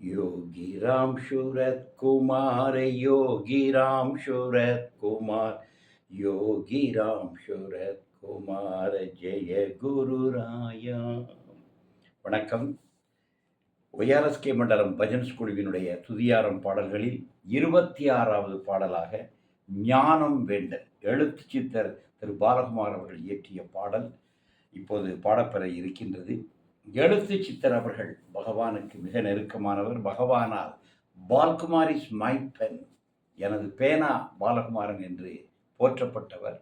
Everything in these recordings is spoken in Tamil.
योगी राम शूरत कुमार யோகிராம் राम शूरत कुमार योगी राम शूरत குமார வணக்கம். ஒய்ஆர்எஸ் மண்டலம் பஜன்ஸ் குழுவினுடைய துதியாரம் பாடல்களில் இருபத்தி ஆறாவது பாடலாக ஞானம் வேண்டல் எழுத்து சித்தர் திரு. பாலகுமார் அவர்கள் இயற்றிய பாடல் இப்போது பாடப்பெற இருக்கின்றது. எழுத்து சித்தர் அவர்கள் பகவானுக்கு மிக நெருக்கமானவர். பகவானால் பால்குமார் இஸ் மை பென் எனது பேனா பாலகுமாரன் என்று போற்றப்பட்டவர்.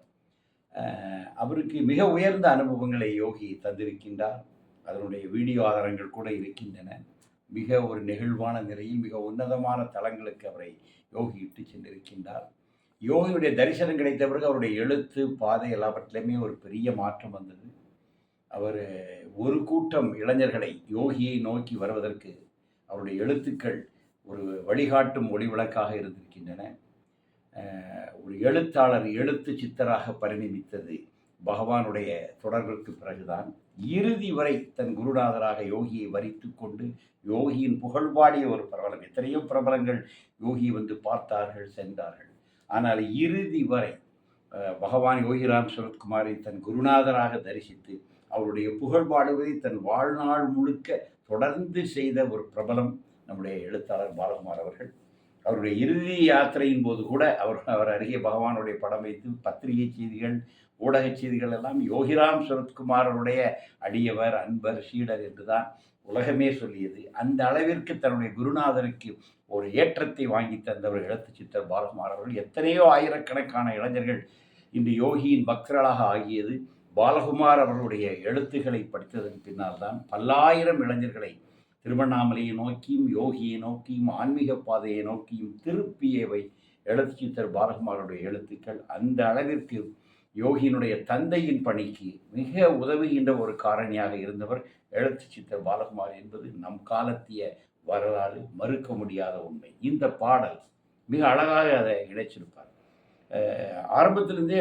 அவருக்கு மிக உயர்ந்த அனுபவங்களை யோகி தந்திருக்கின்றார். அதனுடைய வீடியோ ஆதாரங்கள் கூட இருக்கின்றன. மிக ஒரு நெகிழ்வான நிலையில் மிக உன்னதமான தலங்களுக்கு அவரை யோகி இட்டு சென்றிருக்கின்றார். யோகியுடைய தரிசனம் கிடைத்த பிறகு அவருடைய எழுத்து பாதை எல்லாவற்றிலுமே ஒரு பெரிய மாற்றம் வந்தது. அவர் ஒரு கூட்டம் இளைஞர்களை யோகியை நோக்கி வருவதற்கு அவருடைய எழுத்துக்கள் ஒரு வழிகாட்டும் ஒளிவிளக்காக இருந்திருக்கின்றன. ஒரு எழுத்தாளர் எழுத்து சித்தராக பரிணமித்தது பகவானுடைய தொடர்களுக்கு பிறகுதான். இறுதி வரை தன் குருநாதராக யோகியை வரித்து கொண்டு யோகியின் புகழ்பாடிய ஒரு பிரபலம் எத்தனையோ பிரபலங்கள் யோகி வந்து பார்த்தார்கள் சென்றார்கள். ஆனால் இறுதி வரை பகவான் யோகிராம் சரத்குமாரை தன் குருநாதராக தரிசித்து அவருடைய புகழ் பாடுவதை தன் வாழ்நாள் முழுக்க தொடர்ந்து செய்த ஒரு பிரபலம் நம்முடைய எழுத்தாளர் பாலகுமார் அவர்கள். அவருடைய இறுதி யாத்திரையின் போது கூட அவர் அவர் அருகே பகவானுடைய படம் வைத்து பத்திரிகை செய்திகள் ஊடக செய்திகள் எல்லாம் யோகிராம் சுரத்குமாரருடைய அடியவர் அன்பர் சீடர் என்றுதான் உலகமே சொல்லியது. அந்த அளவிற்கு தன்னுடைய குருநாதருக்கு ஒரு ஏற்றத்தை வாங்கி தந்தவர் எழுத்து சித்தர் பாலகுமார் அவர்கள். எத்தனையோ ஆயிரக்கணக்கான இளைஞர்கள் இன்று யோகியின் பக்தர்களாக ஆகியது பாலகுமார் அவர்களுடைய எழுத்துக்களை படித்ததன் பின்னால் தான் பல்லாயிரம் இளைஞர்களை திருவண்ணாமலையை நோக்கியும் யோகியை நோக்கியும் ஆன்மீக பாதையை நோக்கியும் திருப்பியவை எழுத்து சித்தர் பாலகுமாருடைய எழுத்துக்கள். அந்த அளவிற்கு யோகியினுடைய தந்தையின் பணிக்கு மிக உதவுகின்ற ஒரு காரணியாக இருந்தவர் எழுத்து சித்தர் பாலகுமார் என்பது நம் காலத்திய வரலாறு மறுக்க முடியாத உண்மை. இந்த பாடல் மிக அழகாக அதை இணைச்சிருப்பார். ஆரம்பத்திலிருந்தே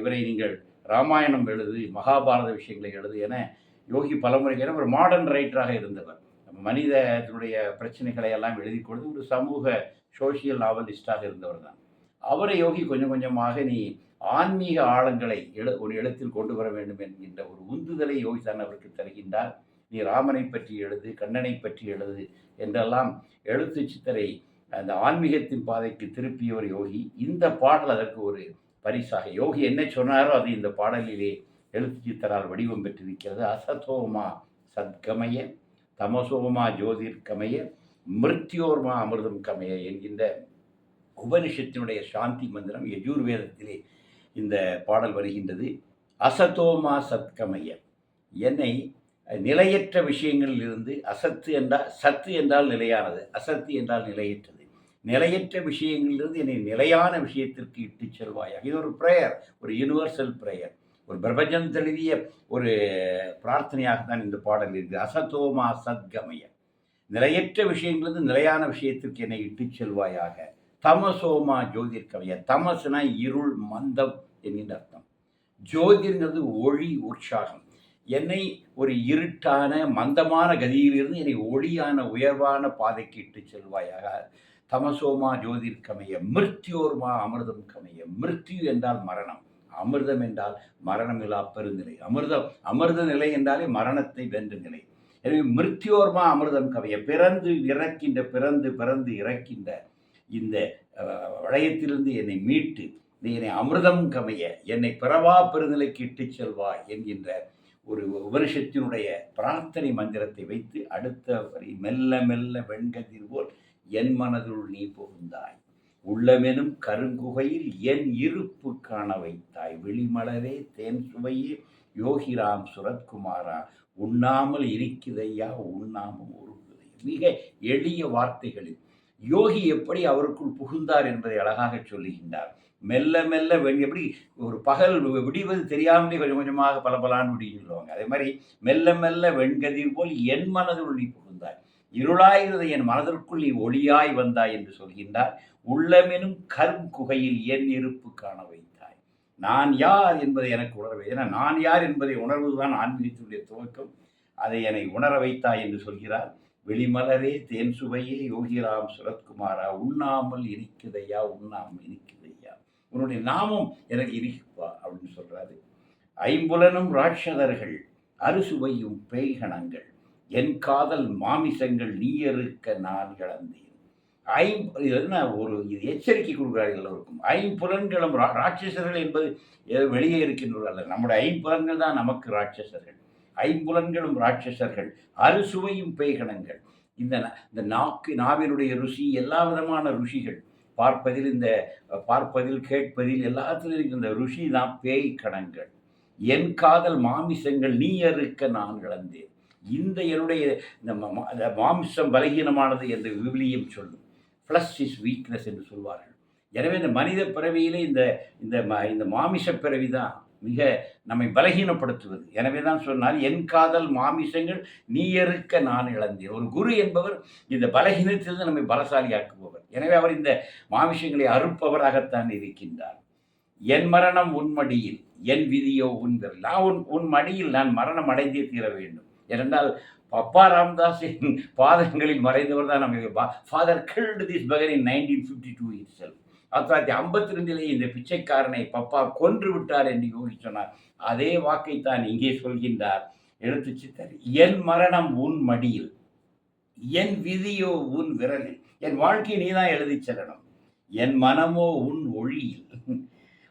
இவரை நீங்கள் ராமாயணம் எழுது மகாபாரத விஷயங்களை எழுது என யோகி பலமுறை ஒரு மாடர்ன் ரைட்டராக இருந்தவர். மனிதனுடைய பிரச்சனைகளை எல்லாம் எழுதி கொடுத்து ஒரு சமூக சோஷியல் நாவலிஸ்டாக இருந்தவர் தான். அவரை யோகி கொஞ்சம் கொஞ்சமாக நீ ஆன்மீக ஆழங்களை எழு ஒரு எழுத்தில் கொண்டு வர வேண்டும் என்கின்ற ஒரு உந்துதலை யோகி தான் அவருக்கு தருகின்றார். நீ ராமனை பற்றி எழுது கண்ணனை பற்றி எழுது என்றெல்லாம் எழுத்து சித்தரை அந்த ஆன்மீகத்தின் பாதைக்கு திருப்பிய ஒரு யோகி. இந்த பாடல் அதற்கு ஒரு பரிசாக. யோகி என்ன சொன்னாரோ அது இந்த பாடலிலே எழுத்து சித்தரால் வடிவம் பெற்றிருக்கிறது அசதோமா சத்கமய தமசோமா ஜோதிர்கமய மிருத்யோர்மா அமிர்தம் கமய என்கின்ற உபனிஷத்தினுடைய சாந்தி மந்திரம் யஜூர்வேதத்திலே இந்த பாடல் வருகின்றது. அசதோமா சத்கமய. என்னை நிலையற்ற விஷயங்களில் இருந்து அசத்து என்றால் சத்து என்றால் நிலையானது அசத்து என்றால் நிலையற்றது. நிலையற்ற விஷயங்களிலிருந்து என்னை நிலையான விஷயத்திற்கு இட்டுச் செல்வாயாக. இது ஒரு ப்ரேயர் ஒரு யூனிவர்சல் ப்ரேயர் ஒரு பிரபஞ்சம் தழுவிய ஒரு பிரார்த்தனையாக தான் இந்த பாடல் இருக்குது. அசதோமா சத்கமய. நிலையற்ற விஷயங்களிலிருந்து நிலையான விஷயத்திற்கு என்னை இட்டு செல்வாயாக. தமசோமா ஜோதிர்கமய. தமசுனா இருள் மந்தம் என்கின்ற அர்த்தம். ஜோதிர்ங்கிறது ஒளி உற்சாகம். என்னை ஒரு இருட்டான மந்தமான கதியிலிருந்து என்னை ஒளியான உயர்வான பாதைக்கு இட்டு செல்வாயாக. தமசோமா ஜோதிர்கமய மிருத்யோர்மா அமிர்தம் கமைய மிருத்யு என்றால் மரணம். அமிர்தம் என்றால் மரணமில்லா பெருநிலை. அமிர்தம் அமிர்த நிலை என்றாலே மரணத்தை வென்ற நிலை. எனவே மிருத்யோர்மா அமிர்தம் கவைய பிறந்து இறக்கின்ற பிறந்து பிறந்து இறக்கின்ற இந்த வளையத்திலிருந்து என்னை மீட்டு நீ என்னை அமிர்தம் கமைய என்னை பிறவா பெருநிலைக்கு இட்டுச் செல்வாய் என்கின்ற ஒரு உபனிஷத்தினுடைய பிரார்த்தனை மந்திரத்தை வைத்து அடுத்த வரி மெல்ல மெல்ல வெண்கதிர் போல் என் மனதுள் நீ புகுந்தாய். உள்ளமெனும் கருங்குகையில் என் இருப்பு காண வைத்தாய். விழிமலரே தேன் சுவையே யோகிராம் சுரத்குமாரா உண்ணாமல் இருக்கிறையா உண்ணாமல் உருகுதை. மிக எளிய வார்த்தைகளில் யோகி எப்படி அவருக்குள் புகுந்தார் என்பதை அழகாக சொல்லுகின்றார். மெல்ல மெல்ல வெண் எப்படி ஒரு பகல் விடிவது தெரியாமலே கொஞ்சம் கொஞ்சமாக பல பலான்னு விடியும் சொல்லுவாங்க அதே மாதிரி மெல்ல மெல்ல வெண்கதிர் போல் என் மனதில் நீ இருளாயிருந்த என் மனதிற்குள் நீ ஒளியாய் வந்தாய் என்று சொல்கின்றார். உள்ளமெனும் கரும் குகையில் என் இருப்பு காண வைத்தாய். நான் யார் என்பதை எனக்கு உணர ஏன்னா நான் யார் என்பதை உணர்வதுதான் ஆன்மீகத்தினுடைய துவக்கம். அதை என்னை உணர வைத்தாய் என்று சொல்கிறார். வெளிமலரே தேன் சுவையே யோகிராம் சுரத்குமாரா உண்ணாமல் இனிக்குதையா உண்ணாமல் இனிக்குதையா உன்னுடைய நாமம் எனக்கு இருக்குப்பா அப்படின்னு சொல்றாரு. ஐம்புலனும் ராட்சதர்கள் அறுசுவையும் பேய்கணங்கள். என் காதல் மாமிசங்கள் நீயறுக்க நான் இழந்தேன். ஐம் என்ன ஒரு இது எச்சரிக்கை கொடுக்குறாரு எல்லோருக்கும். ஐம்புலன்களும் ரா ராட்சசர்கள் என்பது வெளியே இருக்கின்றவர் அல்ல. நம்முடைய ஐம்புலன்கள் தான் நமக்கு ராட்சசர்கள். ஐம்புலன்களும் ராட்சசர்கள். அறுசுவையும் பேய்கணங்கள் இந்த இந்த நாக்கு நாவினுடைய ருசி எல்லா விதமான ருசிகள். பார்ப்பதில் இந்த பார்ப்பதில் கேட்பதில் எல்லாத்திலும் இருக்கின்ற ருசி தான் பேய் கணங்கள். என் காதல் மாமிசங்கள் நீ அறுக்க நான் இழந்தேன். இந்த என்னுடைய இந்த ம- மாமிசம் பலகீனமானது என்று விவிலியம் சொல்லும். ஃப்ளஷ் இஸ் வீக்னஸ் என்று சொல்வார்கள். எனவே இந்த மனித பிறவியிலே இந்த இந்த ம இந்த மாமிச பிறவி தான் மிக நம்மை பலகீனப்படுத்துவது. எனவே தான் சொன்னால் என் காதல் மாமிசங்கள் நீ இருக்க நான் இழந்தேன். ஒரு குரு என்பவர் இந்த பலகீனத்திலிருந்து நம்மை பலசாலியாக்குபவர். எனவே அவர் இந்த மாமிசங்களை அறுப்பவராகத்தான் இருக்கின்றார். என் மரணம் உன் மடியில் என் விதியோ உன் நான் உன் உன் மடியில் நான் மரணம் அடைந்தே தீர வேண்டும். ஏனென்றால் பப்பா ராம்தாஸின் பாதங்களில் மறைந்தவர் தான் நம்ம father built this bakery in nineteen fifty two it sell ஆயிரத்தி தொள்ளாயிரத்தி ஐம்பத்தி ரெண்டிலேயே இந்த பிச்சைக்காரனை பப்பா கொன்று விட்டார் என்று யோகி சொன்னார். அதே வாக்கை தான் இங்கே சொல்கின்றார். எழுத்து சித்தர் என் மரணம் உன் மடியில் என் விதியோ உன் விரலில். என் வாழ்க்கையை நீ தான் எழுதி செல்லணும். என் மனமோ உன் ஒளியில்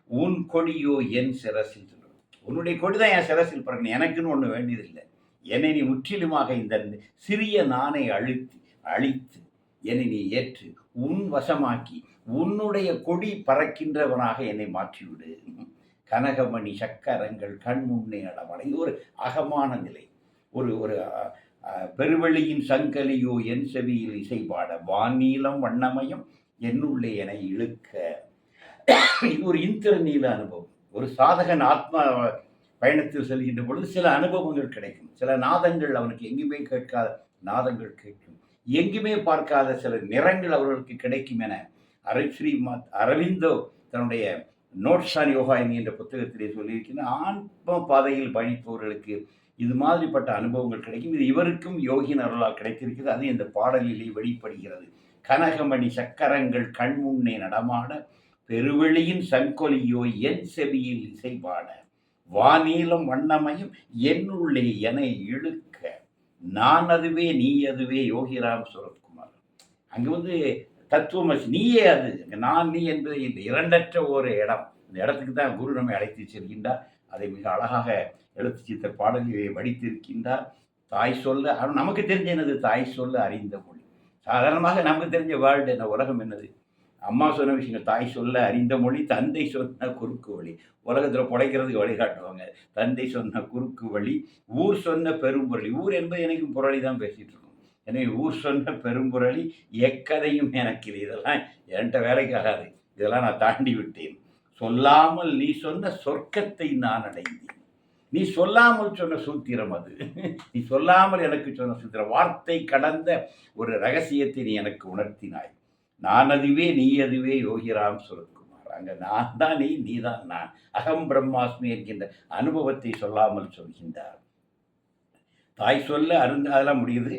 உன் கொடியோ என் சிரசில். சொல்லணும் உன்னுடைய கொடி தான் என் சிரசில் பிறகு எனக்குன்னு ஒன்று வேண்டியதில்லை. என்னை நீ முற்றிலுமாக இந்த சிறிய நானை அழுத்தி அழித்து என்னை நீ ஏற்று உன் வசமாக்கி உன்னுடைய கொடி பறக்கின்றவனாக என்னை மாற்றிவிடு. கனகமணி சக்கரங்கள் கண் முன்னே அளவடை ஒரு அகமான நிலை. ஒரு ஒரு பெருவெளியின் சங்கலியோ என் செவியில் இசைபாட வானீலம் வண்ணமயம் என்னுள்ளே என இழுக்க. இது ஒரு இந்திர நீல அனுபவம். ஒரு சாதகன் ஆத்மா பயணத்தில் செல்கின்ற பொழுது சில அனுபவங்கள் கிடைக்கும். சில நாதங்கள் அவனுக்கு எங்குமே கேட்காத நாதங்கள் கேட்கும். எங்குமே பார்க்காத சில நிறங்கள் அவர்களுக்கு கிடைக்கும் என அரஸ்ரீ அரவிந்தோ தன்னுடைய நோட்ஸ் ஆன் யோகா என்கின்ற புத்தகத்திலே சொல்லியிருக்கின்ற ஆன்ம பாதையில் பயணிப்பவர்களுக்கு இது மாதிரிப்பட்ட அனுபவங்கள் கிடைக்கும். இது இவருக்கும் யோகின் அருளால் கிடைத்திருக்கிறது. அது இந்த பாடலிலே வெளிப்படுகிறது. கனகமணி சக்கரங்கள் கண்முன்னே நடமாட பெருவெளியின் சங்கொலியோ என் செவியில் இசைபாட. வானீலம் வண்ணமையும் என்னுள்ளே என இழுக்க. நான் அதுவே நீ அதுவே யோகிராம் சுரத்குமார். அங்கே வந்து தத்துவமசி நீயே அது. நான் நீ என்பது இந்த இரண்டற்ற ஒரு இடம். இந்த இடத்துக்கு தான் குரு நம்மை அழைத்து செல்கின்றார். அதை மிக அழகாக எழுத்து சித்த பாடலிலே வடித்திருக்கின்றார். தாய் சொல்ல ஆனால் நமக்கு தெரிஞ்ச என்னது? தாய் சொல்ல அறிந்த மொழி. சாதாரணமாக நமக்கு தெரிஞ்ச வேர்ல்டு என்ன உலகம் என்னது? அம்மா சொன்ன விஷயங்கள் தாய் சொல்ல அறிந்த மொழி தந்தை சொன்ன குறுக்கு வழி. உலகத்தில் புடைக்கிறதுக்கு வழிகாட்டுவாங்க தந்தை சொன்ன குறுக்கு வழி ஊர் சொன்ன பெரும்புரளி. ஊர் என்பது எனக்கும் புரளி தான் பேசிகிட்டு இருக்கோம். எனவே ஊர் சொன்ன பெரும்புரளி எக்கதையும் எனக்கு இல்லை. இதெல்லாம் என்கிட்ட வேலைக்கு ஆகாது. இதெல்லாம் நான் தாண்டி விட்டேன். சொல்லாமல் நீ சொன்ன சொர்க்கத்தை நான் அடைந்தேன். நீ சொல்லாமல் சொன்ன சூத்திரம் அது. நீ சொல்லாமல் எனக்கு சொன்ன சூத்திரம். வார்த்தை கடந்த ஒரு ரகசியத்தை நீ எனக்கு உணர்த்தினாய். நான் அதுவே நீ அதுவே யோகிராம் சுரத்குமார். அங்கே நான் தான் நீ நீ தான் நான். அகம் பிரம்மாஸ்மி என்கின்ற அனுபவத்தை சொல்லாமல் சொல்கின்றார். தாய் சொல்ல அருந்த அதெல்லாம் முடியுது.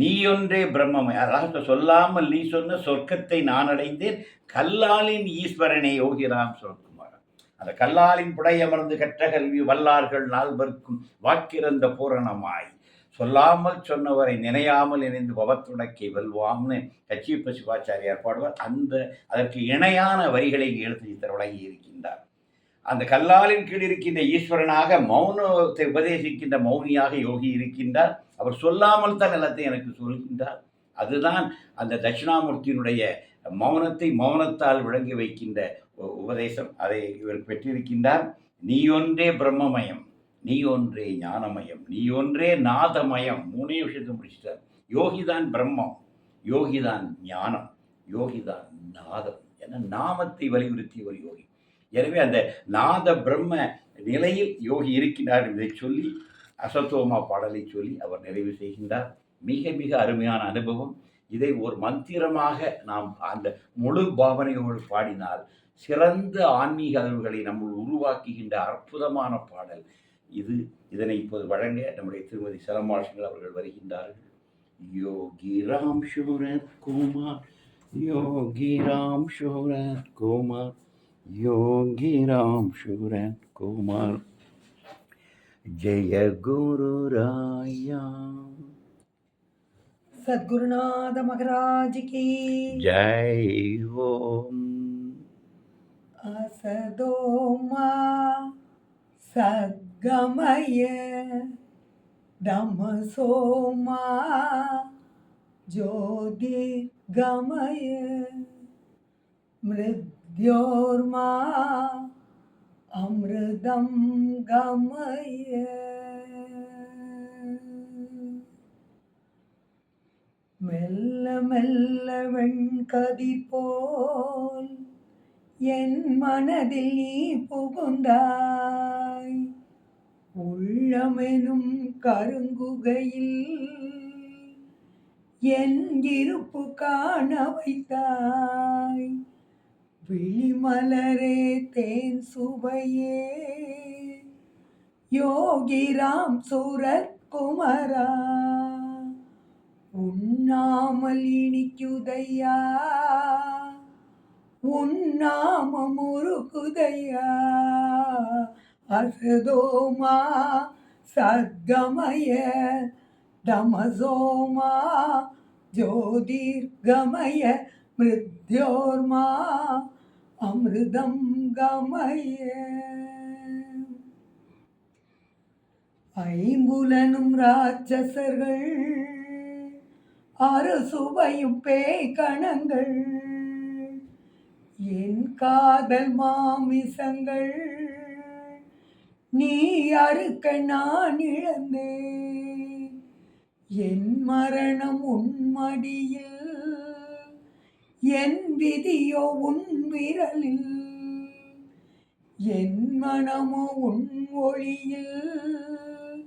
நீ ஒன்றே பிரம்மமய அதாவது சொல்லாமல் நீ சொன்ன சொர்க்கத்தை நான் அடைந்தேன். கல்லாலின் ஈஸ்வரனை யோகிராம் சுரத்குமார். அந்த கல்லாலின் புடையமர்ந்து கற்ற கல்வி வல்லார்கள் நால்வர்க்கும் வாக்கிறந்த பூரணமாய். சொல்லாமல் சொன்னவரை நினையாமல் இணைந்து பவத்துடக்கி வெல்வாம்னு கச்சியப்ப சிவாச்சாரியார் பாடுவார். அந்த அதற்கு இணையான வரிகளை இங்கு எழுத்து சித்தர் வழங்கி இருக்கின்றார். அந்த கல்லாலின் கீழ் இருக்கின்ற ஈஸ்வரனாக மௌனத்தை உபதேசிக்கின்ற மௌனியாக யோகி இருக்கின்றார். அவர் சொல்லாமல் தான் எல்லாத்தையும் எனக்கு சொல்கின்றார். அதுதான் அந்த தட்சிணாமூர்த்தியினுடைய மௌனத்தை மௌனத்தால் விளங்கி வைக்கின்ற உ- உபதேசம். அதை இவர் பெற்றிருக்கின்றார். நீயொன்றே பிரம்மமயம். நீ ஒன்றே ஞானமயம் நீ ஒன்றே நாதமயம். மூணே விஷயத்தை முடிச்சிட்டார் யோகிதான் பிரம்மம் யோகிதான் ஞானம் யோகிதான் நாதம் என நாமத்தை வலியுறுத்திய ஒரு யோகி. எனவே அந்த நாத பிரம்ம நிலையில் யோகி இருக்கிறார் என்பதை சொல்லி அசத்தோமா பாடலை சொல்லி அவர் நிறைவு செய்கின்றார். மிக மிக அருமையான அனுபவம். இதை ஒரு மந்திரமாக நாம் அந்த முழு பாவனையோடு பாடினால் சிறந்த ஆன்மீக அறிவுகளை நம்முள் உருவாக்குகின்ற அற்புதமான பாடல். இது இதனை இப்போது வழங்க நம்முடைய திருமதி சரமாஷங்கள் அவர்கள் வருகின்றார்கள். யோகி ராம் சூரத் குமார் யோகி ராம் சூரத் குமார் யோகி ராம் சூரத் குமார். ஜெய குரு ராயா. சத்குருநாத மகராஜ் கி. ஜெய் ஓம். அசதோமா. சத் கமய தமசோமா ஜோதி கமய மிருத்யோர்மா அமிர்தம் கமய. மெல்ல மெல்ல வெண்கதி போல் என் மனதில் நீ புகுந்தாய். உள்ளமெனும் கருங்குகையில் என் இருப்பு காண வைத்தாய். விழிமலரே தேன் சுவையே. யோகிராம் சூரத் குமரா. உண்ணாமல் இனிக்குதையா. உண்ணாம முறுக்குதையா. அசதோமா சத்கமய தமசோமா ஜோதிர்கமய மிருத்யோர்மா அமிர்தம் கமய ஐம்புலனும் ராட்சசர்கள் அரசுவையும் பேய்கணங்கள் என் காதல் மாமிசங்கள் நீ அறுக்க நான் இழந்தேன். என் மரணம் உன்மடியில் என் விதியோ உன் விரலில். என் மனமோ உன் ஒளியில்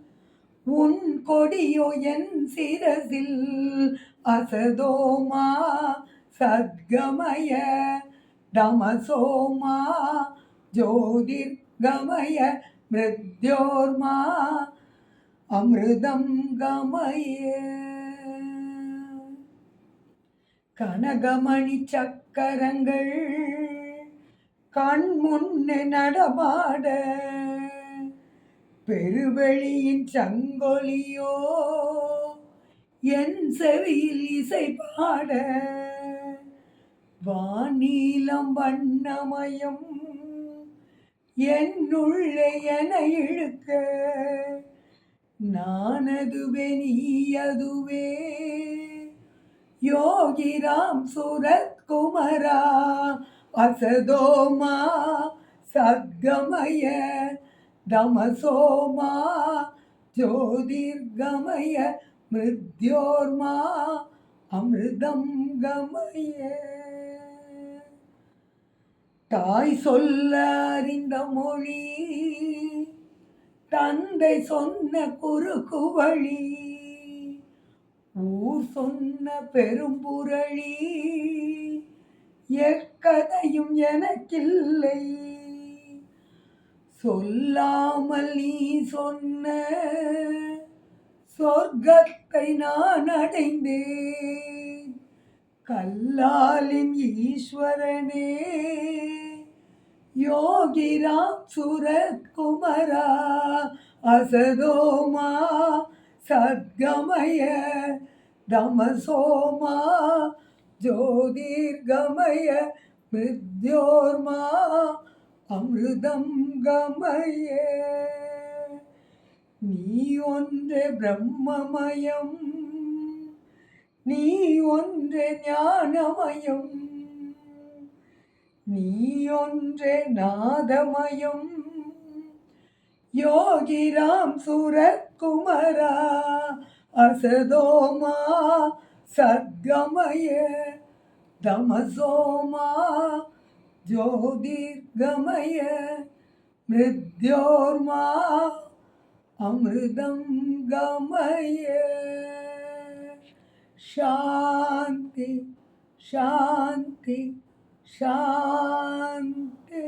உன் கொடியோ என் சிரசில். அசதோமா சத்கமய தமசோமா ஜோதிர்கமய மிருத்யோர்மா அமிர்தம் கமய. கனகமணி சக்கரங்கள் கண் முன்னே நடமாட. பெருவெளியின் சங்கொலியோ என் செவியில் இசை பாட. வானீலம் வண்ணமயம் என்னுள்ளே என இழுக்க. நானதுவே நீயதுவே. யோகிராம் சுரத்குமரா அசதோமா சத்கமய தமசோமா ஜோதிர்கமய மிருத்யோர்மா அமிர்தம் கமய. தாய் சொல்ல அறிந்த மொழி தந்தை சொன்ன குறுக்கு வழி ஊர் சொன்ன பெரும்புரளி எக்கதையும் எனக்கில்லை. சொல்லாமல் நீ சொன்ன சொர்க்கத்தை நான் அடைந்தேன். கல்லாலின் ஈஸ்வரனே யோகிராம் சுரத்குமரா அசதோமா சத்கமய தமசோமா ஜோதிர்கமய மிருத்யோர்மா அமிர்தம் கமய. நீ ஒன்று பிரம்மமயம் நீ ஒன்று ஞானமயம். நீயொன்றே நாதமயம். யோகிராம் சுரகுமரா அசதோமா சத்கமய. தமசோமா ஜோதிர்கமய. மிருத்யோர்மா அமிர்தம் கமய. சாந்தி சாந்தி शान्ति